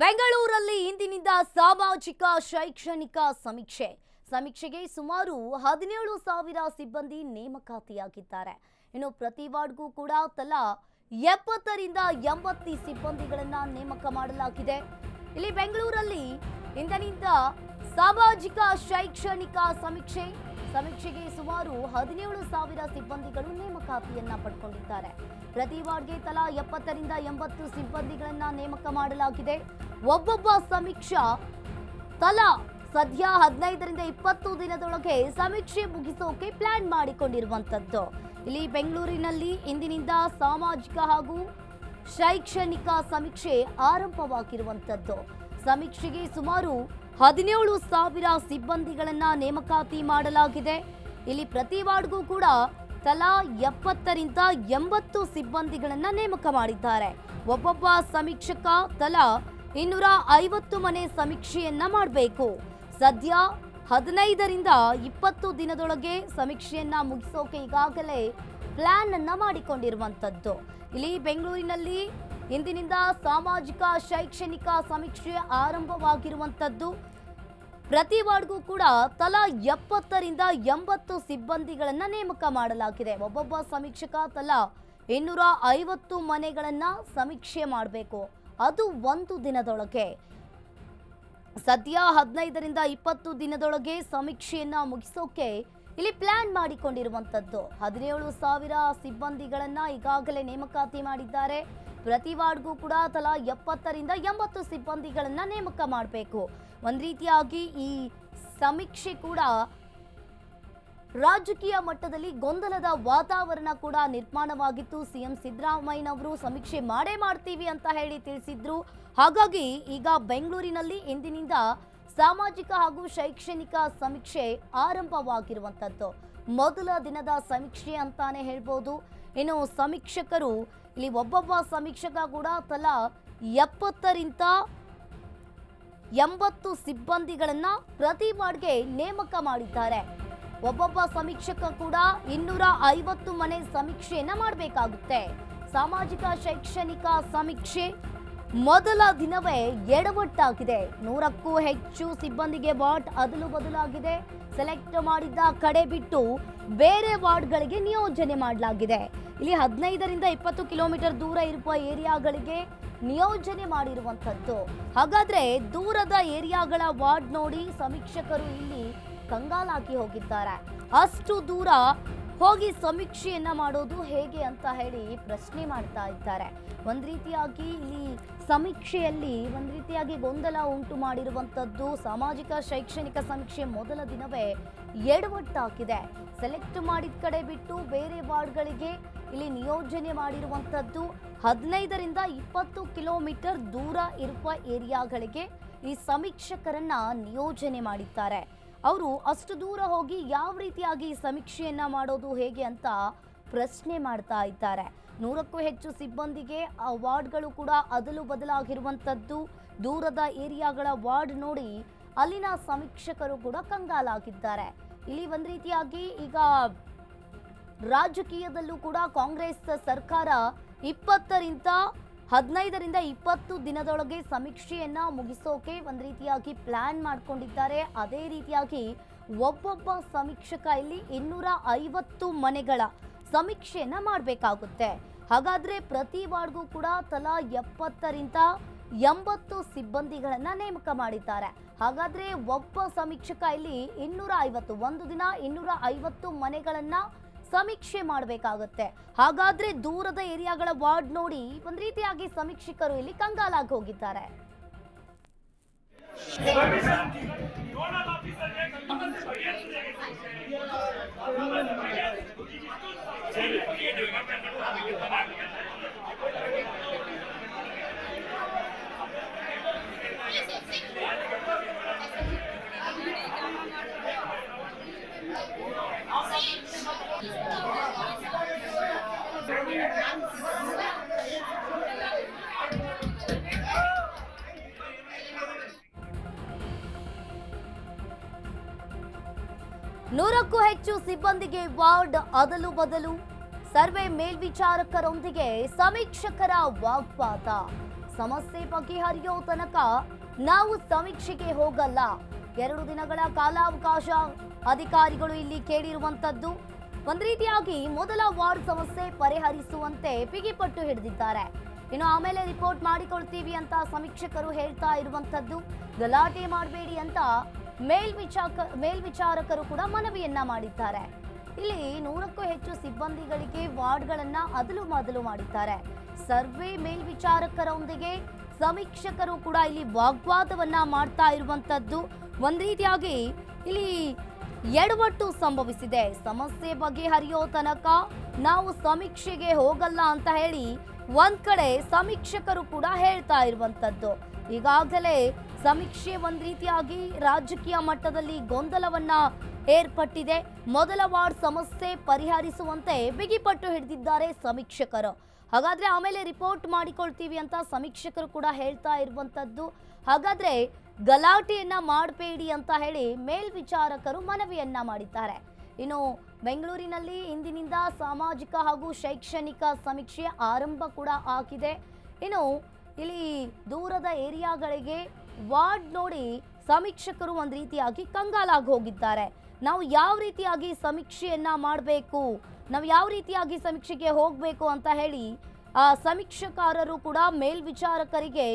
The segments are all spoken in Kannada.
ಬೆಂಗಳೂರಲ್ಲಿ ಇಂದಿನಿಂದ ಸಾಮಾಜಿಕ ಶೈಕ್ಷಣಿಕ ಸಮೀಕ್ಷೆ. ಸಮೀಕ್ಷೆಗೆ ಸುಮಾರು ಹದಿನೇಳು ಸಾವಿರ ಸಿಬ್ಬಂದಿ ನೇಮಕಾತಿಯಾಗಿದ್ದಾರೆ. ಇನ್ನು ಪ್ರತಿ ವಾರ್ಡ್ಗೂ ಕೂಡ ತಲಾ ಎಪ್ಪತ್ತರಿಂದ ಎಂಬತ್ತು ಸಿಬ್ಬಂದಿಗಳನ್ನ ನೇಮಕ ಮಾಡಲಾಗಿದೆ. ಇಲ್ಲಿ ಬೆಂಗಳೂರಲ್ಲಿ ಇಂದಿನಿಂದ ಸಾಮಾಜಿಕ ಶೈಕ್ಷಣಿಕ ಸಮೀಕ್ಷೆ. ಸಮೀಕ್ಷೆಗೆ ಸುಮಾರು ಹದಿನೇಳು ಸಾವಿರ ಸಿಬ್ಬಂದಿಗಳು ನೇಮಕಾತಿಯನ್ನ ಪಡ್ಕೊಂಡಿದ್ದಾರೆ. ಪ್ರತಿ ವಾರ್ಡ್ಗೆ ತಲಾ ಎಪ್ಪತ್ತರಿಂದ ಎಂಬತ್ತು ಸಿಬ್ಬಂದಿಗಳನ್ನ ನೇಮಕ ಮಾಡಲಾಗಿದೆ. ಒಬ್ಬೊಬ್ಬ ಸಮೀಕ್ಷಾ ತಲಾ ಸದ್ಯ ಹದಿನೈದರಿಂದ ಇಪ್ಪತ್ತು ದಿನದೊಳಗೆ ಸಮೀಕ್ಷೆ ಮುಗಿಸೋಕೆ ಪ್ಲಾನ್ ಮಾಡಿಕೊಂಡಿರುವಂತದ್ದು ಇಲ್ಲಿ ಬೆಂಗಳೂರಿನಲ್ಲಿ ಇಂದಿನಿಂದ ಸಾಮಾಜಿಕ ಹಾಗೂ ಶೈಕ್ಷಣಿಕ ಸಮೀಕ್ಷೆ ಆರಂಭವಾಗಿರುವಂತದ್ದು ಸಮೀಕ್ಷೆಗೆ ಸುಮಾರು ಹದಿನೇಳು ಸಾವಿರ ಸಿಬ್ಬಂದಿಗಳನ್ನ ನೇಮಕಾತಿ ಮಾಡಲಾಗಿದೆ. ಇಲ್ಲಿ ಪ್ರತಿ ವಾರ್ಡ್ಗೂ ಕೂಡ ತಲಾ ಎಪ್ಪತ್ತರಿಂದ ಎಂಬತ್ತು ಸಿಬ್ಬಂದಿಗಳನ್ನ ನೇಮಕ ಮಾಡಿದ್ದಾರೆ. ಒಬ್ಬೊಬ್ಬ ಸಮೀಕ್ಷಕ ತಲಾ ಇನ್ನೂರ ಐವತ್ತು ಮನೆ ಸಮೀಕ್ಷೆಯನ್ನ ಮಾಡಬೇಕು. ಸದ್ಯ ಹದಿನೈದರಿಂದ ಇಪ್ಪತ್ತು ದಿನದೊಳಗೆ ಸಮೀಕ್ಷೆಯನ್ನ ಮುಗಿಸೋಕೆ ಈಗಾಗಲೇ ಪ್ಲಾನ್ ಅನ್ನ ಮಾಡಿಕೊಂಡಿರುವಂತದ್ದು. ಇಲ್ಲಿ ಬೆಂಗಳೂರಿನಲ್ಲಿ ಇಂದಿನಿಂದ ಸಾಮಾಜಿಕ, ಶೈಕ್ಷಣಿಕ ಸಮೀಕ್ಷೆ ಆರಂಭವಾಗಿರುವಂತದ್ದು. ಪ್ರತಿ ವಾರ್ಡ್ಗೂ ಕೂಡ ತಲಾ ಎಪ್ಪತ್ತರಿಂದ ಎಂಬತ್ತು ಸಿಬ್ಬಂದಿಗಳನ್ನು ನೇಮಕ ಮಾಡಲಾಗಿದೆ. ಒಬ್ಬೊಬ್ಬ ಸಮೀಕ್ಷಕ ತಲಾ ಇನ್ನೂರ ಐವತ್ತು ಮನೆಗಳನ್ನು ಸಮೀಕ್ಷೆ ಮಾಡಬೇಕು. ಅದು ಒಂದು ದಿನದೊಳಗೆ. ಸದ್ಯ ಹದಿನೈದರಿಂದ ಇಪ್ಪತ್ತು ದಿನದೊಳಗೆ ಸಮೀಕ್ಷೆಯನ್ನು ಮುಗಿಸೋಕೆ ಇಲ್ಲಿ ಪ್ಲಾನ್ ಮಾಡಿಕೊಂಡಿರುವಂತದ್ದು. ಹದಿನೇಳು ಸಾವಿರ ಸಿಬ್ಬಂದಿಗಳನ್ನು ಈಗಾಗಲೇ ನೇಮಕಾತಿ ಮಾಡಿದ್ದಾರೆ. ಪ್ರತಿ ವಾರ್ಡ್ಗೂ ಕೂಡ ತಲಾ ಎಪ್ಪತ್ತರಿಂದ ಎಂಬತ್ತು ಸಿಬ್ಬಂದಿಗಳನ್ನು ನೇಮಕ ಮಾಡಬೇಕು. ಒಂದ್ ರೀತಿಯಾಗಿ ಈ ಸಮೀಕ್ಷೆ ಕೂಡ ರಾಜಕೀಯ ಮಟ್ಟದಲ್ಲಿ ಗೊಂದಲದ ವಾತಾವರಣ ಕೂಡ ನಿರ್ಮಾಣವಾಗಿತ್ತು. ಸಿಎಂ ಸಿದ್ದರಾಮಯ್ಯನವರು ಸಮೀಕ್ಷೆ ಮಾಡೇ ಮಾಡ್ತೀವಿ ಅಂತ ಹೇಳಿ ತಿಳಿಸಿದ್ರು. ಹಾಗಾಗಿ ಈಗ ಬೆಂಗಳೂರಿನಲ್ಲಿ ಇಂದಿನಿಂದ ಸಾಮಾಜಿಕ ಹಾಗೂ ಶೈಕ್ಷಣಿಕ ಸಮೀಕ್ಷೆ ಆರಂಭವಾಗಿರುವಂಥದ್ದು ಮೊದಲ ದಿನದ ಸಮೀಕ್ಷೆ ಅಂತಾನೆ ಹೇಳ್ಬೋದು. ಇನ್ನು ಸಮೀಕ್ಷಕರು, ಇಲ್ಲಿ ಒಬ್ಬೊಬ್ಬ ಸಮೀಕ್ಷಕ ಕೂಡ ತಲಾ ಎಪ್ಪತ್ತರಿಂದ ಎಂಬತ್ತು ಸಿಬ್ಬಂದಿಗಳನ್ನ ಪ್ರತಿ ವಾರ್ಡ್ಗೆ ನೇಮಕ ಮಾಡಿದ್ದಾರೆ. ಒಬ್ಬೊಬ್ಬ ಸಮೀಕ್ಷಕ ಕೂಡ ಇನ್ನೂರ ಐವತ್ತು ಮನೆ ಸಮೀಕ್ಷೆಯನ್ನ ಮಾಡಬೇಕಾಗುತ್ತೆ. ಸಾಮಾಜಿಕ ಶೈಕ್ಷಣಿಕ ಸಮೀಕ್ಷೆ ಮೊದಲ ದಿನವೇ ಎಡವಟ್ಟಾಗಿದೆ. ನೂರಕ್ಕೂ ಹೆಚ್ಚು ಸಿಬ್ಬಂದಿಗೆ ವಾರ್ಡ್ ಅದಲು ಬದಲಾಗಿದೆ. ಸೆಲೆಕ್ಟ್ ಮಾಡಿದ್ದ ಕಡೆ ಬಿಟ್ಟು ಬೇರೆ ವಾರ್ಡ್ಗಳಿಗೆ ನಿಯೋಜನೆ ಮಾಡಲಾಗಿದೆ. ಇಲ್ಲಿ ಹದಿನೈದರಿಂದ ಇಪ್ಪತ್ತು ಕಿಲೋಮೀಟರ್ ದೂರ ಇರುವ ಏರಿಯಾಗಳಿಗೆ ನಿಯೋಜನೆ ಮಾಡಿರುವಂಥದ್ದು. ಹಾಗಾದ್ರೆ ದೂರದ ಏರಿಯಾಗಳ ವಾರ್ಡ್ ನೋಡಿ ಸಮೀಕ್ಷಕರು ಇಲ್ಲಿ ಕಂಗಾಲಾಗಿ ಹೋಗಿದ್ದಾರೆ. ಅಷ್ಟು ದೂರ ಹೋಗಿ ಸಮೀಕ್ಷೆಯನ್ನ ಮಾಡೋದು ಹೇಗೆ ಅಂತ ಹೇಳಿ ಪ್ರಶ್ನೆ ಮಾಡ್ತಾ ಇದ್ದಾರೆ. ಒಂದ್ ರೀತಿಯಾಗಿ ಇಲ್ಲಿ ಸಮೀಕ್ಷೆಯಲ್ಲಿ ಒಂದ್ ರೀತಿಯಾಗಿ ಗೊಂದಲ ಉಂಟು ಮಾಡಿರುವಂತದ್ದು ಸಾಮಾಜಿಕ, ಶೈಕ್ಷಣಿಕ ಸಮೀಕ್ಷೆ ಮೊದಲ ದಿನವೇ ಎಡವಟ್ಟಾಗಿದೆ. ಸೆಲೆಕ್ಟ್ ಮಾಡಿದ ಕಡೆ ಬಿಟ್ಟು ಬೇರೆ ವಾರ್ಡ್ಗಳಿಗೆ ಇಲ್ಲಿ ನಿಯೋಜನೆ ಮಾಡಿರುವಂತದ್ದು ಹದಿನೈದರಿಂದ ಇಪ್ಪತ್ತು ಕಿಲೋಮೀಟರ್ ದೂರ ಇರುವ ಏರಿಯಾಗಳಿಗೆ ಈ ಸಮೀಕ್ಷಕರನ್ನ ನಿಯೋಜನೆ ಮಾಡಿದ್ದಾರೆ. ಅವರು ಅಷ್ಟು ದೂರ ಹೋಗಿ ಯಾವ ರೀತಿಯಾಗಿ ಸಮೀಕ್ಷೆಯನ್ನ ಮಾಡೋದು ಹೇಗೆ ಅಂತ ಪ್ರಶ್ನೆ ಮಾಡ್ತಾ ಇದ್ದಾರೆ. ನೂರಕ್ಕೂ ಹೆಚ್ಚು ಸಿಬ್ಬಂದಿಗೆ ಆ ವಾರ್ಡ್ಗಳು ಕೂಡ ಅದಲು ಬದಲಾಗಿರುವಂಥದ್ದು. ದೂರದ ಏರಿಯಾಗಳ ವಾರ್ಡ್ ನೋಡಿ ಅಲ್ಲಿನ ಸಮೀಕ್ಷಕರು ಕೂಡ ಕಂಗಾಲಾಗಿದ್ದಾರೆ. ಇಲ್ಲಿ ಒಂದು ರೀತಿಯಾಗಿ ಈಗ ರಾಜಕೀಯದಲ್ಲೂ ಕೂಡ ಕಾಂಗ್ರೆಸ್ ಸರ್ಕಾರ ಇಪ್ಪತ್ತರಿಂದ ಹದಿನೈದರಿಂದ ಇಪ್ಪತ್ತು ದಿನದೊಳಗೆ ಸಮೀಕ್ಷೆಯನ್ನ ಮುಗಿಸೋಕೆ ಒಂದು ರೀತಿಯಾಗಿ ಪ್ಲಾನ್ ಮಾಡ್ಕೊಂಡಿದ್ದಾರೆ. ಅದೇ ರೀತಿಯಾಗಿ ಒಬ್ಬೊಬ್ಬ ಸಮೀಕ್ಷಕ ಇಲ್ಲಿ ಇನ್ನೂರ ಐವತ್ತು ಮನೆಗಳ ಸಮೀಕ್ಷೆಯನ್ನ ಮಾಡಬೇಕಾಗುತ್ತೆ. ಹಾಗಾದ್ರೆ ಪ್ರತಿ ವಾರ್ಡ್ಗೂ ಕೂಡ ತಲಾ ಎಪ್ಪತ್ತರಿಂದ ಎಂಬತ್ತು ಸಿಬ್ಬಂದಿಗಳನ್ನ ನೇಮಕ ಮಾಡಿದ್ದಾರೆ. ಹಾಗಾದ್ರೆ ಒಬ್ಬ ಸಮೀಕ್ಷಕ ಇಲ್ಲಿ ಇನ್ನೂರ ಐವತ್ತು, ಒಂದು ದಿನ ಇನ್ನೂರ ಐವತ್ತು ಮನೆಗಳನ್ನ ಸಮೀಕ್ಷೆ ಮಾಡಬೇಕಾಗುತ್ತೆ. ಹಾಗಾದ್ರೆ ದೂರದ ಏರಿಯಾಗಳ ವಾರ್ಡ್ ನೋಡಿ ಒಂದ್ ರೀತಿಯಾಗಿ ಸಮೀಕ್ಷಕರು ಇಲ್ಲಿ ಕಂಗಾಲಾಗಿ ಹೋಗಿದ್ದಾರೆ. ನೂರಕ್ಕೂ ಹೆಚ್ಚು ಸಿಬ್ಬಂದಿಗೆ ವಾರ್ಡ್ ಅದಲು ಬದಲು, ಸರ್ವೆ ಮೇಲ್ವಿಚಾರಕರೊಂದಿಗೆ ಸಮೀಕ್ಷಕರ ವಾಗ್ವಾದ. ಸಮಸ್ಯೆ ಬಗೆಹರಿಯೋ ತನಕ ನಾವು ಸಮೀಕ್ಷೆಗೆ ಹೋಗಲ್ಲ. ಎರಡು ದಿನಗಳ ಕಾಲಾವಕಾಶ, ಅಧಿಕಾರಿಗಳು ಇಲ್ಲಿ ಕೇಳಿರುವಂತದ್ದು ಒಂದ್ ರೀತಿಯಾಗಿ ಮೊದಲ ವಾರ್ಡ್ ಸಮಸ್ಯೆ ಪರಿಹರಿಸುವಂತೆ ಬಿಗಿಪಟ್ಟು ಹಿಡಿದಿದ್ದಾರೆ. ಇನ್ನು ಆಮೇಲೆ ರಿಪೋರ್ಟ್ ಮಾಡಿಕೊಳ್ತೀವಿ ಅಂತ ಸಮೀಕ್ಷಕರು ಹೇಳ್ತಾ ಇರುವಂತದ್ದು ಗಲಾಟೆ ಮಾಡಬೇಡಿ ಅಂತ ಮೇಲ್ವಿಚಾಕ, ಮೇಲ್ವಿಚಾರಕರು ಕೂಡ ಮನವಿಯನ್ನ ಮಾಡಿದ್ದಾರೆ. ಇಲ್ಲಿ ನೂರಕ್ಕೂ ಹೆಚ್ಚು ಸಿಬ್ಬಂದಿಗಳಿಗೆ ವಾರ್ಡ್ಗಳನ್ನ ಅದಲು ಮೊದಲು ಮಾಡಿದ್ದಾರೆ. ಸರ್ವೆ ಮೇಲ್ವಿಚಾರಕರೊಂದಿಗೆ ಸಮೀಕ್ಷಕರು ಕೂಡ ಇಲ್ಲಿ ವಾಗ್ವಾದವನ್ನ ಮಾಡ್ತಾ ಇರುವಂತದ್ದು ಒಂದ್ ರೀತಿಯಾಗಿ ಇಲ್ಲಿ ಎಡವಟ್ಟು ಸಂಭವಿಸಿದೆ. ಸಮಸ್ಯೆ ಬಗೆಹರಿಯೋ ತನಕ ನಾವು ಸಮೀಕ್ಷೆಗೆ ಹೋಗಲ್ಲ ಅಂತ ಹೇಳಿ ಒಂದ್ ಕಡೆ ಸಮೀಕ್ಷಕರು ಕೂಡ ಹೇಳ್ತಾ ಇರುವಂತದ್ದು. ಈಗಾಗಲೇ ಸಮೀಕ್ಷೆ ಒಂದ್ ರೀತಿಯಾಗಿ ರಾಜಕೀಯ ಮಟ್ಟದಲ್ಲಿ ಗೊಂದಲವನ್ನ ಏರ್ಪಟ್ಟಿದೆ. ಮೊದಲ ವಾರ್ಡ್ ಸಮಸ್ಯೆ ಪರಿಹರಿಸುವಂತೆ ಬಿಗಿಪಟ್ಟು ಹಿಡಿದಿದ್ದಾರೆ ಸಮೀಕ್ಷಕರು. ಹಾಗಾದ್ರೆ ಆಮೇಲೆ ರಿಪೋರ್ಟ್ ಮಾಡಿಕೊಳ್ತೀವಿ ಅಂತ ಸಮೀಕ್ಷಕರು ಕೂಡ ಹೇಳ್ತಾ ಇರುವಂತದ್ದು. ಹಾಗಾದ್ರೆ ಗಲಾಟೆಯನ್ನ ಮಾಡಬೇಡಿ ಅಂತ ಹೇಳಿ ಮೇಲ್ವಿಚಾರಕರು ಮನವಿಯನ್ನ ಮಾಡಿದ್ದಾರೆ. ಇನ್ನು ಬೆಂಗಳೂರಿನಲ್ಲಿ ಇಂದಿನಿಂದ ಸಾಮಾಜಿಕ ಹಾಗೂ ಶೈಕ್ಷಣಿಕ ಸಮೀಕ್ಷೆ ಆರಂಭ ಕೂಡ ಆಗಿದೆ. ಇನ್ನು ಇಲ್ಲಿ ದೂರದ ಏರಿಯಾಗಳಿಗೆ ವಾರ್ಡ್ ನೋಡಿ ಸಮೀಕ್ಷಕರು ಒಂದು ರೀತಿಯಾಗಿ ಕಂಗಾಲಾಗಿ ಹೋಗಿದ್ದಾರೆ. ನಾವು ಯಾವ ರೀತಿಯಾಗಿ ಸಮೀಕ್ಷೆಯನ್ನ ಮಾಡಬೇಕು, ನಾವು ಯಾವ ರೀತಿಯಾಗಿ ಸಮೀಕ್ಷೆಗೆ ಹೋಗಬೇಕು ಅಂತ ಹೇಳಿ, ಆ ಸಮೀಕ್ಷಕಾರರು ಕೂಡ ಮೇಲ್ವಿಚಾರಕರಿಗೆ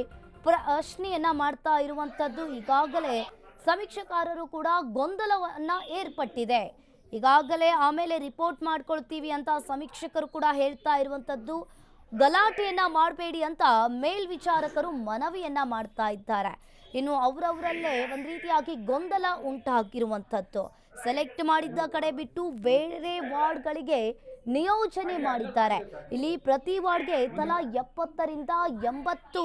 ಪ್ರಶ್ನೆಯನ್ನ ಮಾಡ್ತಾ ಇರುವಂಥದ್ದು ಈಗಾಗಲೇ ಸಮೀಕ್ಷಕಾರರು ಕೂಡ ಗೊಂದಲವನ್ನ ಏರ್ಪಟ್ಟಿದೆ. ಈಗಾಗಲೇ ಆಮೇಲೆ ರಿಪೋರ್ಟ್ ಮಾಡ್ಕೊಳ್ತೀವಿ ಅಂತ ಸಮೀಕ್ಷಕರು ಕೂಡ ಹೇಳ್ತಾ ಇರುವಂತದ್ದು ಗಲಾಟೆಯನ್ನ ಮಾಡಬೇಡಿ ಅಂತ ಮೇಲ್ವಿಚಾರಕರು ಮನವಿಯನ್ನ ಮಾಡ್ತಾ ಇದ್ದಾರೆ. ಇನ್ನು ಅವರವರಲ್ಲೇ ಒಂದು ರೀತಿಯಾಗಿ ಗೊಂದಲ ಉಂಟಾಗಿರುವಂಥದ್ದು. ಸೆಲೆಕ್ಟ್ ಮಾಡಿದ್ದ ಕಡೆ ಬಿಟ್ಟು ಬೇರೆ ವಾರ್ಡ್ಗಳಿಗೆ ನಿಯೋಜನೆ ಮಾಡಿದ್ದಾರೆ. ಇಲ್ಲಿ ಪ್ರತಿ ವಾರ್ಡ್ಗೆ ತಲಾ ಎಪ್ಪತ್ತರಿಂದ ಎಂಬತ್ತು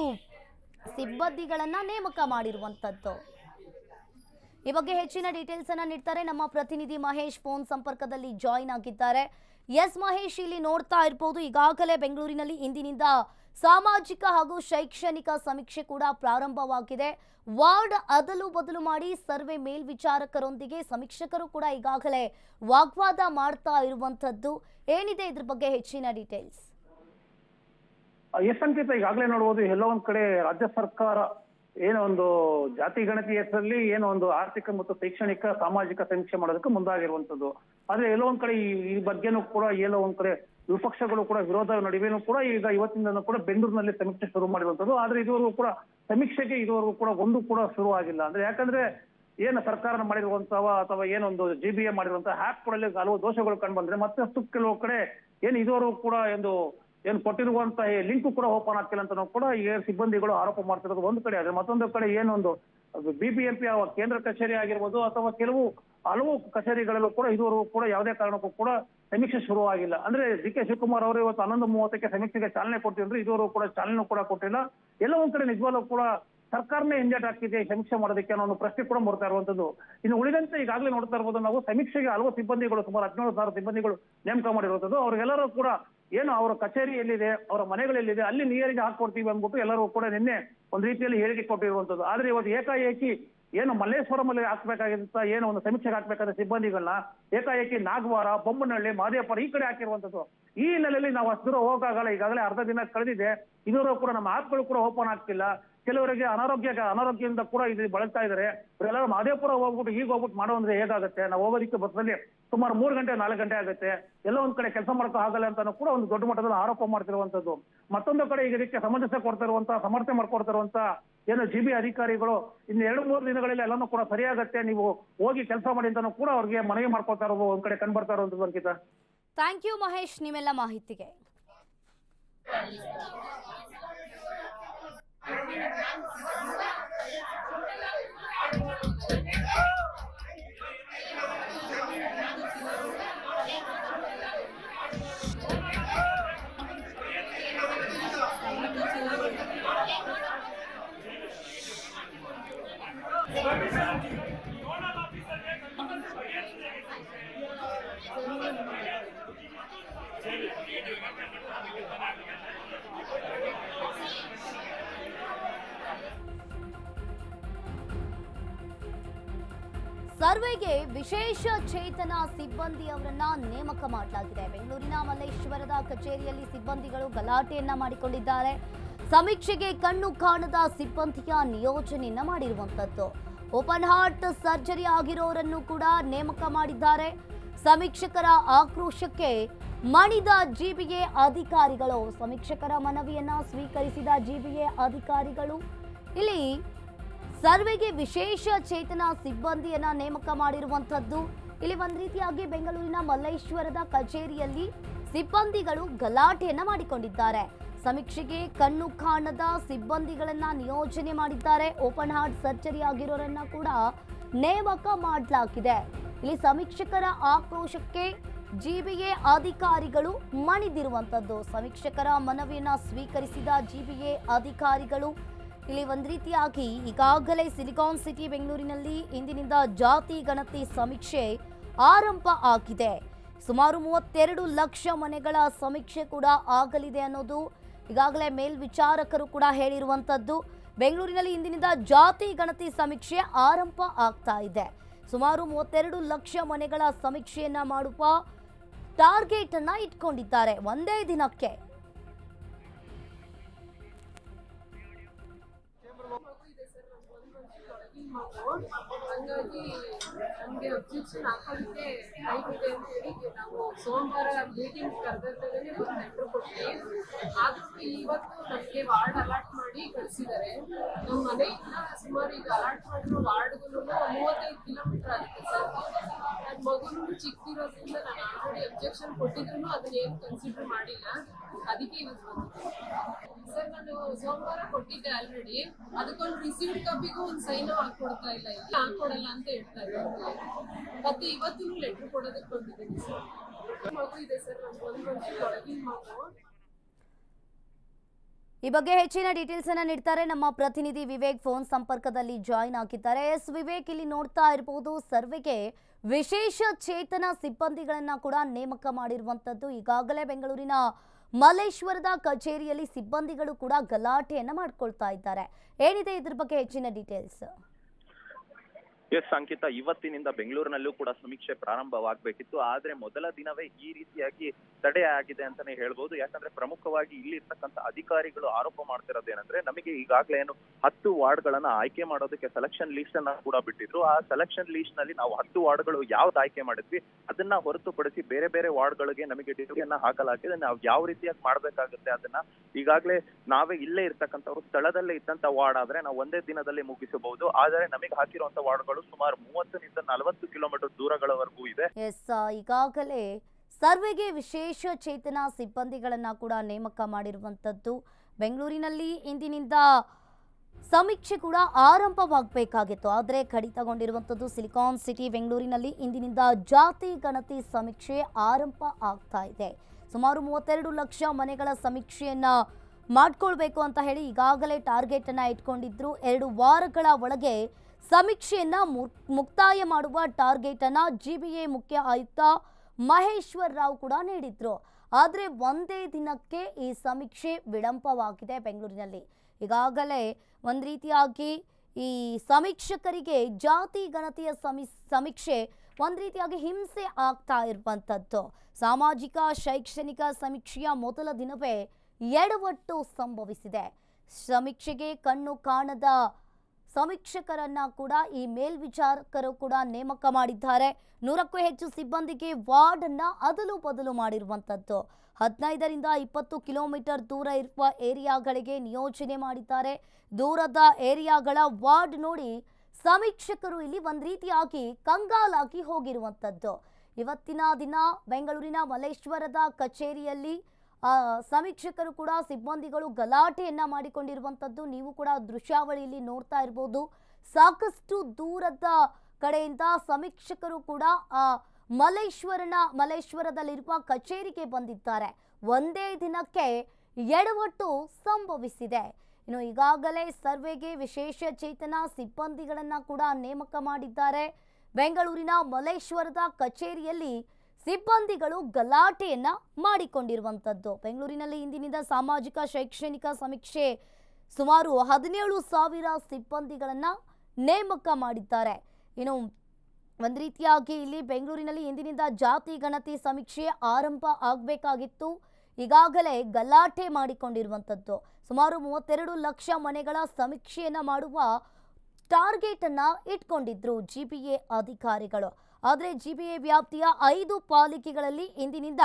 ಸಿಬ್ಬಂದಿಗಳನ್ನ ನೇಮಕ ಮಾಡಿರುವಂಥದ್ದು ಈ ಬಗ್ಗೆ ಹೆಚ್ಚಿನ ಡೀಟೇಲ್ಸ್ ಅನ್ನ ನೀಡ್ತಾರೆ ನಮ್ಮ ಪ್ರತಿನಿಧಿ ಮಹೇಶ್. ಫೋನ್ ಸಂಪರ್ಕದಲ್ಲಿ ಜಾಯಿನ್ ಆಗಿದ್ದಾರೆ. ಎಸ್ ಮಹೇಶ್, ಇಲ್ಲಿ ನೋಡ್ತಾ ಇರ್ಬೋದು, ಈಗಾಗಲೇ ಬೆಂಗಳೂರಿನಲ್ಲಿ ಇಂದಿನಿಂದ ಸಾಮಾಜಿಕ ಹಾಗೂ ಶೈಕ್ಷಣಿಕ ಸಮೀಕ್ಷೆ ಕೂಡ ಪ್ರಾರಂಭವಾಗಿದೆ. ವಾರ್ಡ್ ಅದಲು ಬದಲು ಮಾಡಿ ಸರ್ವೆ ಮೇಲ್ವಿಚಾರಕರೊಂದಿಗೆ ಸಮೀಕ್ಷಕರು ಕೂಡ ಈಗಾಗಲೇ ವಾಗ್ವಾದ ಮಾಡ್ತಾ ಇರುವಂತದ್ದು. ಏನಿದೆ ಇದ್ರ ಬಗ್ಗೆ ಹೆಚ್ಚಿನ ಡೀಟೇಲ್ಸ್ ಎಸ್ ಅಂಕಿತ ಈಗಾಗಲೇ ನೋಡ್ಬೋದು, ಎಲ್ಲೋ ಒಂದ್ ಕಡೆ ರಾಜ್ಯ ಸರ್ಕಾರ ಏನೋ ಒಂದು ಜಾತಿ ಗಣತಿ ಹೆಸರಲ್ಲಿ ಏನೋ ಒಂದು ಆರ್ಥಿಕ ಮತ್ತು ಶೈಕ್ಷಣಿಕ, ಸಾಮಾಜಿಕ ಸಮೀಕ್ಷೆ ಮಾಡೋದಕ್ಕೆ ಮುಂದಾಗಿರುವಂತದ್ದು ಆದ್ರೆ ಎಲ್ಲೋ ಒಂದ್ ಕಡೆ ಈ ಬಗ್ಗೆನೂ ಕೂಡ ಎಲ್ಲೋ ಒಂದ್ ಕಡೆ ವಿಪಕ್ಷಗಳು ಕೂಡ ವಿರೋಧ ನಡುವೆನೂ ಕೂಡ ಈಗ ಇವತ್ತಿಂದನೂ ಕೂಡ ಬೆಂಗಳೂರಿನಲ್ಲಿ ಸಮೀಕ್ಷೆ ಶುರು ಮಾಡಿರುವಂತದ್ದು ಆದ್ರೆ ಇದುವರೆಗೂ ಕೂಡ ಸಮೀಕ್ಷೆಗೆ ಇದುವರೆಗೂ ಕೂಡ ಒಂದು ಕೂಡ ಶುರು ಆಗಿಲ್ಲ. ಅಂದ್ರೆ ಯಾಕಂದ್ರೆ ಏನು ಸರ್ಕಾರ ಮಾಡಿರುವಂತಹ ಅಥವಾ ಏನೊಂದು ಜಿ ಬಿ ಎ ಮಾಡಿರುವಂತಹ ಆ್ಯಪ್ಗಳಲ್ಲಿ ಹಲವು ದೋಷಗಳು ಕಂಡು ಬಂದ್ರೆ ಮತ್ತಷ್ಟು ಕೆಲವು ಕಡೆ ಏನು ಇದುವರೆಗೂ ಕೂಡ ಒಂದು ಏನು ಕೊಟ್ಟಿರುವಂತಹ ಲಿಂಕ್ ಕೂಡ ಓಪನ್ ಆಗ್ತಿಲ್ಲ ಅಂತ ಕೂಡ ಈ ಸಿಬ್ಬಂದಿಗಳು ಆರೋಪ ಮಾಡ್ತಿರೋದು ಒಂದು ಕಡೆ. ಆದ್ರೆ ಮತ್ತೊಂದು ಕಡೆ ಏನೊಂದು ಬಿಬಿಎಂಪಿ ಕೇಂದ್ರ ಕಚೇರಿ ಆಗಿರ್ಬೋದು ಅಥವಾ ಕೆಲವು ಹಲವು ಕಚೇರಿಗಳಲ್ಲೂ ಕೂಡ ಇದುವರೆಗೂ ಕೂಡ ಯಾವುದೇ ಕಾರಣಕ್ಕೂ ಕೂಡ ಸಮೀಕ್ಷೆ ಶುರುವಾಗಿಲ್ಲ. ಅಂದ್ರೆ ಡಿ ಕೆ ಶಿವಕುಮಾರ್ ಅವರು ಇವತ್ತು ಹನ್ನೊಂದು ಮೂವತ್ತಕ್ಕೆ ಸಮೀಕ್ಷೆಗೆ ಚಾಲನೆ ಕೊಟ್ಟಿದ್ರು. ಇದುವರೆಗೂ ಕೂಡ ಚಾಲನೆ ಕೂಡ ಕೊಟ್ಟಿಲ್ಲ. ಎಲ್ಲ ಒಂದ್ ಕಡೆ ನಿಜವಾಗ್ಲೂ ಕೂಡ ಸರ್ಕಾರನೇ ಹಾಕಿದೆ, ಈ ಸಮೀಕ್ಷೆ ಮಾಡೋದಕ್ಕೆ ಅನ್ನೋ ಪ್ರಶ್ನೆ ಕೂಡ ಬರ್ತಾ ಇರುವಂತದ್ದು ಇನ್ನು ಉಳಿದಂತೆ ಈಗಾಗಲೇ ನೋಡ್ತಾ ಇರ್ಬೋದು ನಾವು ಸಮೀಕ್ಷೆಗೆ ಹಲವು ಸಿಬ್ಬಂದಿಗಳು, ಸುಮಾರು ಹದಿನೇಳು ಸಾವಿರ ಸಿಬ್ಬಂದಿಗಳು ನೇಮಕ ಮಾಡಿರುವಂತದ್ದು ಅವ್ರಿಗೆಲ್ಲರೂ ಕೂಡ ಏನು ಅವರ ಕಚೇರಿ ಎಲ್ಲಿದೆ ಅವರ ಮನೆಗಳಲ್ಲಿದೆ, ಅಲ್ಲಿ ನೀರಿಗೆ ಹಾಕೊಡ್ತೀವಿ ಅಂದ್ಬಿಟ್ಟು ಎಲ್ಲರೂ ಕೂಡ ನಿನ್ನೆ ಒಂದು ರೀತಿಯಲ್ಲಿ ಹೇಳಿಕೆ ಕೊಟ್ಟಿರುವಂತದ್ದು ಆದ್ರೆ ಇವತ್ತು ಏಕಾಏಕಿ ಏನು ಮಲ್ಲೇಶ್ವರಂ ಅಲ್ಲಿ ಹಾಕ್ಬೇಕಾಗಿದ್ದ ಏನು ಒಂದು ಸಮೀಕ್ಷೆಗೆ ಹಾಕ್ಬೇಕಾದ ಸಿಬ್ಬಂದಿಗಳನ್ನ, ಏಕಾಏಕಿ ನಾಗವಾರ, ಬೊಮ್ಮನಹಳ್ಳಿ ಮಾದೇಪುರ ಈ ಕಡೆ ಹಾಕಿರುವಂತದ್ದು ಈ ಹಿನ್ನೆಲೆಯಲ್ಲಿ ನಾವು ಅಷ್ಟು ದೂರ ಹೋಗಾಗಲ್ಲ ಈಗಾಗಲೇ ಅರ್ಧ ದಿನ ಕಳೆದಿದೆ. ಇದೂ ಕೂಡ ನಮ್ಮ ಆಪ್ಗಳು ಕೂಡ ಓಪನ್ ಆಗ್ತಿಲ್ಲ. ಕೆಲವರಿಗೆ ಅನಾರೋಗ್ಯ, ಅನಾರೋಗ್ಯದಿಂದ ಕೂಡ ಇಲ್ಲಿ ಬಳಸ್ತಾ ಇದ್ದಾರೆ. ಇವರೆಲ್ಲರೂ ಮಾದೇಪುರ ಹೋಗ್ಬಿಟ್ಟು ಈಗ ಹೋಗ್ಬಿಟ್ಟು ಮಾಡೋ ಅಂದ್ರೆ ಹೇಗಾಗುತ್ತೆ? ನಾವು ಹೋಗೋದಕ್ಕೆ ಬಸ್ನಲ್ಲಿ ಸುಮಾರು ಮೂರು ಗಂಟೆ, ನಾಲ್ಕು ಗಂಟೆ ಆಗುತ್ತೆ. ಎಲ್ಲ ಒಂದ್ ಕಡೆ ಕೆಲಸ ಮಾಡಕ್ ಆಗಲ್ಲ ಅಂತಾನು ಕೂಡ ಒಂದು ದೊಡ್ಡ ಮಟ್ಟದಲ್ಲಿ ಆರೋಪ ಮಾಡ್ತಿರುವಂತದ್ದು ಮತ್ತೊಂದು ಕಡೆ ಈಗ ಇದಕ್ಕೆ ಸಮಂಜಸ ಕೊಡ್ತಿರುವಂತ ಸಮರ್ಥನೆ ಮಾಡ್ಕೊಡ್ತಿರುವಂತ ಏನು ಜಿ ಬಿ ಅಧಿಕಾರಿಗಳು ಇನ್ನು ಎರಡು, ಮೂರು ದಿನಗಳಲ್ಲಿ ಎಲ್ಲಾನು ಕೂಡ ಸರಿಯಾಗತ್ತೆ. ನೀವು ಹೋಗಿ ಕೆಲಸ ಮಾಡಿ ಅಂತಾನು ಕೂಡ ಅವ್ರಿಗೆ ಮನವಿ ಮಾಡ್ಕೊತಾ ಇರೋದು ಒಂದ್ ಕಡೆ ಕಂಡು ಬರ್ತಾ ಇರುವಂತದ್ದು ಅಂಕಿತ. Thank you Mahesh. ನಿಮ್ಮೆಲ್ಲ ಮಾಹಿತಿಗೆ. Terima kasih. ಸರ್ವೆಗೆ ವಿಶೇಷ ಚೇತನ ಸಿಬ್ಬಂದಿಯವರನ್ನ ನೇಮಕ ಮಾಡಲಾಗಿದೆ. ಬೆಂಗಳೂರಿನ ಮಲ್ಲೇಶ್ವರದ ಕಚೇರಿಯಲ್ಲಿ ಸಿಬ್ಬಂದಿಗಳು ಗಲಾಟೆಯನ್ನ ಮಾಡಿಕೊಂಡಿದ್ದಾರೆ. ಸಮೀಕ್ಷೆಗೆ ಕಣ್ಣು ಕಾಣದ ಸಿಬ್ಬಂದಿಯ ನಿಯೋಜನೆಯನ್ನ ಮಾಡಿರುವಂತದ್ದು. ಓಪನ್ ಹಾರ್ಟ್ ಸರ್ಜರಿ ಆಗಿರೋರನ್ನು ಕೂಡ ನೇಮಕ ಮಾಡಿದ್ದಾರೆ. ಸಮೀಕ್ಷಕರ ಆಕ್ರೋಶಕ್ಕೆ ಮಣಿದ ಜಿಬಿಎ ಅಧಿಕಾರಿಗಳು. ಸಮೀಕ್ಷಕರ ಮನವಿಯನ್ನ ಸ್ವೀಕರಿಸಿದ ಜಿಬಿಎ ಅಧಿಕಾರಿಗಳು. ಇಲ್ಲಿ ಸರ್ವೆಗೆ ವಿಶೇಷ ಚೇತನ ಸಿಬ್ಬಂದಿಯನ್ನ ನೇಮಕ ಮಾಡಿರುವಂತದ್ದು ಇಲ್ಲಿ ಒಂದ್ ರೀತಿಯಾಗಿ ಬೆಂಗಳೂರಿನ ಮಲ್ಲೇಶ್ವರದ ಕಚೇರಿಯಲ್ಲಿ ಸಿಬ್ಬಂದಿಗಳು ಗಲಾಟೆಯನ್ನ ಮಾಡಿಕೊಂಡಿದ್ದಾರೆ. ಸಮೀಕ್ಷೆಗೆ ಕಣ್ಣು ಕಾಣದ ಸಿಬ್ಬಂದಿಗಳನ್ನ ನಿಯೋಜನೆ ಮಾಡಿದ್ದಾರೆ. ಓಪನ್ ಹಾರ್ಟ್ ಸರ್ಜರಿ ಆಗಿರೋರನ್ನ ಕೂಡ ನೇಮಕ ಮಾಡಲಾಗಿದೆ. ಇಲ್ಲಿ ಸಮೀಕ್ಷಕರ ಆಕ್ರೋಶಕ್ಕೆ ಜಿಬಿಎ ಅಧಿಕಾರಿಗಳು ಮಣಿದಿರುವಂತದ್ದು ಸಮೀಕ್ಷಕರ ಮನವಿಯನ್ನ ಸ್ವೀಕರಿಸಿದ ಜಿಬಿಎ ಅಧಿಕಾರಿಗಳು ಇಲ್ಲಿ ಒಂದು ರೀತಿಯಾಗಿ ಈಗಾಗಲೇ ಸಿಲಿಕಾನ್ ಸಿಟಿ ಬೆಂಗಳೂರಿನಲ್ಲಿ ಇಂದಿನಿಂದ ಜಾತಿ ಗಣತಿ ಸಮೀಕ್ಷೆ ಆರಂಭ ಆಗಿದೆ. ಸುಮಾರು ಮೂವತ್ತೆರಡು ಲಕ್ಷ ಮನೆಗಳ ಸಮೀಕ್ಷೆ ಕೂಡ ಆಗಲಿದೆ ಅನ್ನೋದು ಈಗಾಗಲೇ ಮೇಲ್ವಿಚಾರಕರು ಕೂಡ ಹೇಳಿರುವಂತದ್ದು. ಬೆಂಗಳೂರಿನಲ್ಲಿ ಇಂದಿನಿಂದ ಜಾತಿ ಗಣತಿ ಸಮೀಕ್ಷೆ ಆರಂಭ ಆಗ್ತಾ ಇದೆ. ಸುಮಾರು ಮೂವತ್ತೆರಡು ಲಕ್ಷ ಮನೆಗಳ ಸಮೀಕ್ಷೆಯನ್ನ ಮಾಡುವ ಟಾರ್ಗೆಟ್ ಅನ್ನ ಇಟ್ಕೊಂಡಿದ್ದಾರೆ ಒಂದೇ ದಿನಕ್ಕೆ. ವರ್ಷದೊಳಗಿನ ಮಗು ಹಂಗಾಗಿ ನಮಗೆ ಅಬ್ಜೆಕ್ಷನ್ ಹಾಕೋದಕ್ಕೆ ಟೈಮ್ ಅಂತ ಹೇಳಿ ನಾವು ಸೋಮವಾರ ಮೀಟಿಂಗ್ ಕರೆದಿದ್ದಾಗಲೇ ಒಂದು ಲೆಟ್ರ್ ಆದ್ರೂ ಇವತ್ತು ನಮಗೆ ವಾರ್ಡ್ ಅಲಾಟ್ ಮಾಡಿ ಕಳಿಸಿದ್ದಾರೆ ನಮ್ಮ ಮನೆಯಿಂದ ಸುಮಾರು ಈಗ ಅಲಾಟ್ ಮಾಡಿರೋ ವಾರ್ಡ್ಗೂ ಮೂವತ್ತೈದು ಕಿಲೋಮೀಟರ್ ಆಗುತ್ತೆ ಸರ್ ನನ್ನ ಮಗುನು ಚಿಕ್ಕದಿರೋದ್ರಿಂದ ನಾನು ಆಲ್ರೆಡಿ ಅಬ್ಜೆಕ್ಷನ್ ಕೊಟ್ಟಿದ್ರು ಅದನ್ನ ಕನ್ಸಿಡರ್ ಮಾಡಿಲ್ಲ ಅದಕ್ಕೆ ಇವತ್ತು ಬಂದಿದ್ದೆ ಸರ್ ನಾನು ಸೋಮವಾರ ಕೊಟ್ಟಿದ್ದೆ ಆಲ್ರೆಡಿ ಅದಕ್ಕೊಂದು ರಿಸೀವ್ಡ್ ಕಾಪಿಗೂ ಒಂದು ಸೈನ್ ಹಾಕೊಡ್ತಾ ಇಲ್ಲ ಇಲ್ಲ ಹಾಕೊಡಲ್ಲ ಅಂತ ಹೇಳ್ತಾ ಮತ್ತೆ ಇವತ್ತು ಲೆಟರ್ ಕೊಡೋದಕ್ಕೆ ಬಂದಿದ್ದೀನಿ ಸರ್ ಮಗು ಇದೆ ಸರ್ ಮಗು? ಈ ಬಗ್ಗೆ ಹೆಚ್ಚಿನ ಡೀಟೇಲ್ಸ್ ಅನ್ನ ನೀಡ್ತಾರೆ ನಮ್ಮ ಪ್ರತಿನಿಧಿ ವಿವೇಕ್ ಫೋನ್ ಸಂಪರ್ಕದಲ್ಲಿ ಜಾಯಿನ್ ಆಗಿದ್ದಾರೆ. ಎಸ್ ವಿವೇಕ್, ಇಲ್ಲಿ ನೋಡ್ತಾ ಇರಬಹುದು ಸರ್ವೆಗೆ ವಿಶೇಷ ಚೇತನ ಸಿಬ್ಬಂದಿಗಳನ್ನ ಕೂಡ ನೇಮಕ ಮಾಡಿರುವಂತದ್ದು ಈಗಾಗಲೇ ಬೆಂಗಳೂರಿನ ಮಲ್ಲೇಶ್ವರದ ಕಚೇರಿಯಲ್ಲಿ ಸಿಬ್ಬಂದಿಗಳು ಕೂಡ ಗಲಾಟೆಯನ್ನ ಮಾಡ್ಕೊಳ್ತಾ ಇದ್ದಾರೆ. ಏನಿದೆ ಇದ್ರ ಬಗ್ಗೆ ಹೆಚ್ಚಿನ ಡೀಟೇಲ್ಸ್ ಎಸ್ ಅಂಕಿತ ಇವತ್ತಿನಿಂದ ಬೆಂಗಳೂರಿನಲ್ಲೂ ಕೂಡ ಸಮೀಕ್ಷೆ ಪ್ರಾರಂಭವಾಗಬೇಕಿತ್ತು. ಆದ್ರೆ ಮೊದಲ ದಿನವೇ ಈ ರೀತಿಯಾಗಿ ತಡೆ ಆಗಿದೆ ಅಂತಾನೆ ಹೇಳ್ಬೋದು. ಯಾಕಂದ್ರೆ ಪ್ರಮುಖವಾಗಿ ಇಲ್ಲಿ ಇರ್ತಕ್ಕಂಥ ಅಧಿಕಾರಿಗಳು ಆರೋಪ ಮಾಡ್ತಿರೋದೇನಂದ್ರೆ ನಮಗೆ ಈಗಾಗಲೇ ಏನು ಹತ್ತು ವಾರ್ಡ್ಗಳನ್ನ ಆಯ್ಕೆ ಮಾಡೋದಕ್ಕೆ ಸೆಲೆಕ್ಷನ್ ಲಿಸ್ಟ್ ಅನ್ನ ಕೂಡ ಬಿಟ್ಟಿದ್ರು. ಆ ಸೆಲೆಕ್ಷನ್ ಲಿಸ್ಟ್ನಲ್ಲಿ ನಾವು ಹತ್ತು ವಾರ್ಡ್ಗಳು ಯಾವ್ದು ಆಯ್ಕೆ ಮಾಡಿದ್ವಿ, ಅದನ್ನ ಹೊರತುಪಡಿಸಿ ಬೇರೆ ಬೇರೆ ವಾರ್ಡ್ಗಳಿಗೆ ನಮಗೆ ಡ್ಯೂಟಿಯನ್ನ ಹಾಕಲಾಗಿದೆ. ನಾವು ಯಾವ ರೀತಿಯಾಗಿ ಮಾಡ್ಬೇಕಾಗುತ್ತೆ ಅದನ್ನ ಈಗಾಗಲೇ ನಾವೇ ಇಲ್ಲೇ ಇರ್ತಕ್ಕಂಥವ್ರು ಸ್ಥಳದಲ್ಲೇ ಇದ್ದಂತ ವಾರ್ಡ್ ಆದ್ರೆ ನಾವು ಒಂದೇ ದಿನದಲ್ಲಿ ಮುಗಿಸಬಹುದು. ಆದರೆ ನಮಗೆ ಹಾಕಿರುವಂತ ವಾರ್ಡ್ಗಳು ಸುಮಾರು ಮೂವತ್ತರಿಂದ ನಲವತ್ತು ಕಿಲೋಮೀಟರ್ ದೂರಗಳವರೆಗೂ ಇದೆ. ಎಸ್ ಈಗಾಗಲೇ ಸರ್ವೆಗೆ ವಿಶೇಷ ಚೇತನ ಸಿಬ್ಬಂದಿಗಳನ್ನ ಕೂಡ ನೇಮಕ ಮಾಡಿರುವಂಥದ್ದು ಬೆಂಗಳೂರಿನಲ್ಲಿ ಇಂದಿನಿಂದ ಸಮೀಕ್ಷೆ ಕೂಡ ಆರಂಭವಾಗಬೇಕಾಗಿತ್ತು. ಆದರೆ ಕಡಿತಗೊಂಡಿರುವಂಥದ್ದು ಸಿಲಿಕಾನ್ ಸಿಟಿ ಬೆಂಗಳೂರಿನಲ್ಲಿ ಇಂದಿನಿಂದ ಜಾತಿ ಗಣತಿ ಸಮೀಕ್ಷೆ ಆರಂಭ ಆಗ್ತಾ ಇದೆ. ಸುಮಾರು ಮೂವತ್ತೆರಡು ಲಕ್ಷ ಮನೆಗಳ ಸಮೀಕ್ಷೆಯನ್ನ ಮಾಡ್ಕೊಳ್ಬೇಕು ಅಂತ ಹೇಳಿ ಈಗಾಗಲೇ ಟಾರ್ಗೆಟ್ ಅನ್ನ ಇಟ್ಕೊಂಡಿದ್ರು. ಎರಡು ವಾರಗಳ ಒಳಗೆ ಸಮೀಕ್ಷೆಯನ್ನ ಮುಕ್ತಾಯ ಮಾಡುವ ಟಾರ್ಗೆಟ್ ಅನ್ನ ಜಿಬಿಎ ಮುಖ್ಯ ಆಯುಕ್ತ ಮಹೇಶ್ವರ್ ರಾವ್ ಕೂಡ ನೀಡಿದ್ರು. ಆದರೆ ಒಂದೇ ದಿನಕ್ಕೆ ಈ ಸಮೀಕ್ಷೆ ವಿಳಂಬವಾಗಿದೆ ಬೆಂಗಳೂರಿನಲ್ಲಿ. ಈಗಾಗಲೇ ಒಂದು ರೀತಿಯಾಗಿ ಈ ಸಮೀಕ್ಷಕರಿಗೆ ಜಾತಿ ಗಣತಿಯ ಸಮಿ, ಸಮೀಕ್ಷೆ ಒಂದು ರೀತಿಯಾಗಿ ಹಿಂಸೆ ಆಗ್ತಾ ಇರುವಂಥದ್ದು ಸಾಮಾಜಿಕ, ಶೈಕ್ಷಣಿಕ ಸಮೀಕ್ಷೆಯ ಮೊದಲ ದಿನವೇ ಎಡವಟ್ಟು ಸಂಭವಿಸಿದೆ. ಸಮೀಕ್ಷೆಗೆ ಕಣ್ಣು ಕಾಣದ ಸಮೀಕ್ಷಕರನ್ನ ಕೂಡ ಈ ಮೇಲ್ವಿಚಾರಕರು ಕೂಡ ನೇಮಕ ಮಾಡಿದ್ದಾರೆ. ನೂರಕ್ಕೂ ಹೆಚ್ಚು ಸಿಬ್ಬಂದಿಗೆ ವಾರ್ಡ್ ಅನ್ನ ಅದಲು ಬದಲು ಮಾಡಿರುವಂತದ್ದು. ಹದಿನೈದರಿಂದ ಇಪ್ಪತ್ತು ಕಿಲೋಮೀಟರ್ ದೂರ ಇರುವ ಏರಿಯಾಗಳಿಗೆ ನಿಯೋಜನೆ ಮಾಡಿದ್ದಾರೆ. ದೂರದ ಏರಿಯಾಗಳ ವಾರ್ಡ್ ನೋಡಿ ಸಮೀಕ್ಷಕರು ಇಲ್ಲಿ ಒಂದ್ ರೀತಿಯಾಗಿ ಕಂಗಾಲಾಗಿ ಹೋಗಿರುವಂತದ್ದು. ಇವತ್ತಿನ ದಿನ ಬೆಂಗಳೂರಿನ ಮಲ್ಲೇಶ್ವರದ ಕಚೇರಿಯಲ್ಲಿ ಸಮೀಕ್ಷಕರು ಕೂಡ, ಸಿಬ್ಬಂದಿಗಳು ಗಲಾಟೆಯನ್ನ ಮಾಡಿಕೊಂಡಿರುವಂಥದ್ದು ನೀವು ಕೂಡ ದೃಶ್ಯಾವಳಿಯಲ್ಲಿ ನೋಡ್ತಾ ಇರ್ಬೋದು. ಸಾಕಷ್ಟು ದೂರದ ಕಡೆಯಿಂದ ಸಮೀಕ್ಷಕರು ಕೂಡ, ಆ, ಮಲ್ಲೇಶ್ವರನ, ಮಲ್ಲೇಶ್ವರದಲ್ಲಿರುವ ಕಚೇರಿಗೆ ಬಂದಿದ್ದಾರೆ. ಒಂದೇ ದಿನಕ್ಕೆ ಎಡವಟ್ಟು ಸಂಭವಿಸಿದೆ. ಇನ್ನು ಈಗಾಗಲೇ ಸರ್ವೆಗೆ ವಿಶೇಷ ಚೇತನ ಸಿಬ್ಬಂದಿಗಳನ್ನು ಕೂಡ ನೇಮಕ ಮಾಡಿದ್ದಾರೆ. ಬೆಂಗಳೂರಿನ ಮಲ್ಲೇಶ್ವರದ ಕಚೇರಿಯಲ್ಲಿ ಸಿಬ್ಬಂದಿಗಳು ಗಲಾಟೆಯನ್ನ ಮಾಡಿಕೊಂಡಿರುವಂಥದ್ದು ಬೆಂಗಳೂರಿನಲ್ಲಿ ಇಂದಿನಿಂದ ಸಾಮಾಜಿಕ, ಶೈಕ್ಷಣಿಕ ಸಮೀಕ್ಷೆ ಸುಮಾರು ಹದಿನೇಳು ಸಾವಿರ ಸಿಬ್ಬಂದಿಗಳನ್ನ ನೇಮಕ ಮಾಡಿದ್ದಾರೆ. ಇನ್ನು ಒಂದು ರೀತಿಯಾಗಿ ಇಲ್ಲಿ ಬೆಂಗಳೂರಿನಲ್ಲಿ ಇಂದಿನಿಂದ ಜಾತಿ ಗಣತಿ ಸಮೀಕ್ಷೆ ಆರಂಭ ಆಗಬೇಕಾಗಿತ್ತು. ಈಗಾಗಲೇ ಗಲಾಟೆ ಮಾಡಿಕೊಂಡಿರುವಂಥದ್ದು ಸುಮಾರು ಮೂವತ್ತೆರಡು ಲಕ್ಷ ಮನೆಗಳ ಸಮೀಕ್ಷೆಯನ್ನ ಮಾಡುವ ಟಾರ್ಗೆಟ್ ಅನ್ನ ಇಟ್ಕೊಂಡಿದ್ರು ಜಿ ಬಿ ಎ ಅಧಿಕಾರಿಗಳು. ಆದರೆ ಜಿಬಿಎ ವ್ಯಾಪ್ತಿಯ ಐದು ಪಾಲಿಕೆಗಳಲ್ಲಿ ಇಂದಿನಿಂದ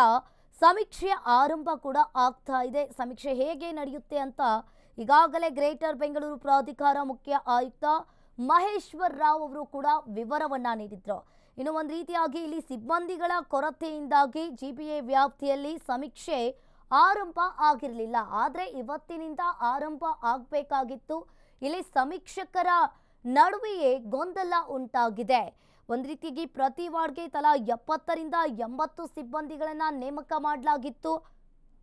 ಸಮೀಕ್ಷೆ ಆರಂಭ ಕೂಡ ಆಗ್ತಾ ಇದೆ. ಸಮೀಕ್ಷೆ ಹೇಗೆ ನಡೆಯುತ್ತೆ ಅಂತ ಈಗಾಗಲೇ ಗ್ರೇಟರ್ ಬೆಂಗಳೂರು ಪ್ರಾಧಿಕಾರ ಮುಖ್ಯ ಆಯುಕ್ತ ಮಹೇಶ್ವರ್ ರಾವ್ ಅವರು ಕೂಡ ವಿವರವನ್ನ ನೀಡಿದ್ರು. ಇನ್ನು ಒಂದು ರೀತಿಯಾಗಿ ಇಲ್ಲಿ ಸಿಬ್ಬಂದಿಗಳ ಕೊರತೆಯಿಂದಾಗಿ ಜಿಬಿಎ ವ್ಯಾಪ್ತಿಯಲ್ಲಿ ಸಮೀಕ್ಷೆ ಆರಂಭ ಆಗಿರಲಿಲ್ಲ. ಆದರೆ ಇವತ್ತಿನಿಂದ ಆರಂಭ ಆಗಬೇಕಾಗಿತ್ತು. ಇಲ್ಲಿ ಸಮೀಕ್ಷಕರ ನಡುವೆಯೇ ಗೊಂದಲ ಉಂಟಾಗಿದೆ. ಒಂದು ರೀತಿಯಾಗಿ ಪ್ರತಿ ವಾರ್ಡ್ಗೆ ತಲಾ ಎಪ್ಪತ್ತರಿಂದ ಎಂಬತ್ತು ಸಿಬ್ಬಂದಿಗಳನ್ನು ನೇಮಕ ಮಾಡಲಾಗಿತ್ತು.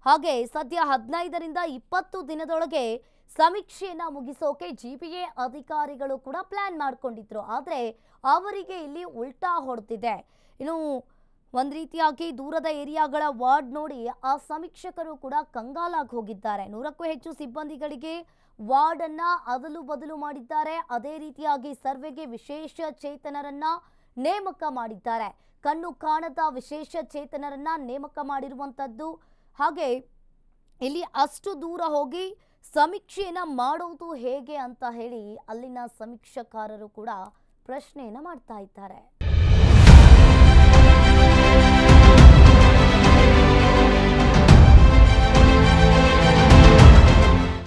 ಹಾಗೆ ಸದ್ಯ ಹದಿನೈದರಿಂದ ಇಪ್ಪತ್ತು ದಿನದೊಳಗೆ ಸಮೀಕ್ಷೆಯನ್ನು ಮುಗಿಸೋಕೆ ಜಿ ಪಿ ಎ ಅಧಿಕಾರಿಗಳು ಕೂಡ ಪ್ಲಾನ್ ಮಾಡ್ಕೊಂಡಿದ್ರು. ಆದರೆ ಅವರಿಗೆ ಇಲ್ಲಿ ಉಲ್ಟಾ ಹೊಡೆದಿದೆ. ಇನ್ನು ಒಂದು ರೀತಿಯಾಗಿ ದೂರದ ಏರಿಯಾಗಳ ವಾರ್ಡ್ ನೋಡಿ ಆ ಸಮೀಕ್ಷಕರು ಕೂಡ ಕಂಗಾಲಾಗಿ ಹೋಗಿದ್ದಾರೆ. ನೂರಕ್ಕೂ ಹೆಚ್ಚು ಸಿಬ್ಬಂದಿಗಳಿಗೆ ವಾರ್ಡ್ ಅನ್ನ ಅದಲು ಬದಲು ಮಾಡಿದ್ದಾರೆ. ಅದೇ ರೀತಿಯಾಗಿ ಸರ್ವೆಗೆ ವಿಶೇಷ ಚೇತನರನ್ನ ನೇಮಕ ಮಾಡಿದ್ದಾರೆ. ಕಣ್ಣು ಕಾಣದ ವಿಶೇಷ ಚೇತನರನ್ನ ನೇಮಕ ಮಾಡಿರುವಂಥದ್ದು ಹಾಗೆ ಇಲ್ಲಿ ಅಷ್ಟು ದೂರ ಹೋಗಿ ಸಮೀಕ್ಷೆಯನ್ನ ಮಾಡೋದು ಹೇಗೆ ಅಂತ ಹೇಳಿ ಅಲ್ಲಿನ ಸಮೀಕ್ಷಕಾರರು ಕೂಡ ಪ್ರಶ್ನೆಯನ್ನ ಮಾಡ್ತಾ ಇದ್ದಾರೆ.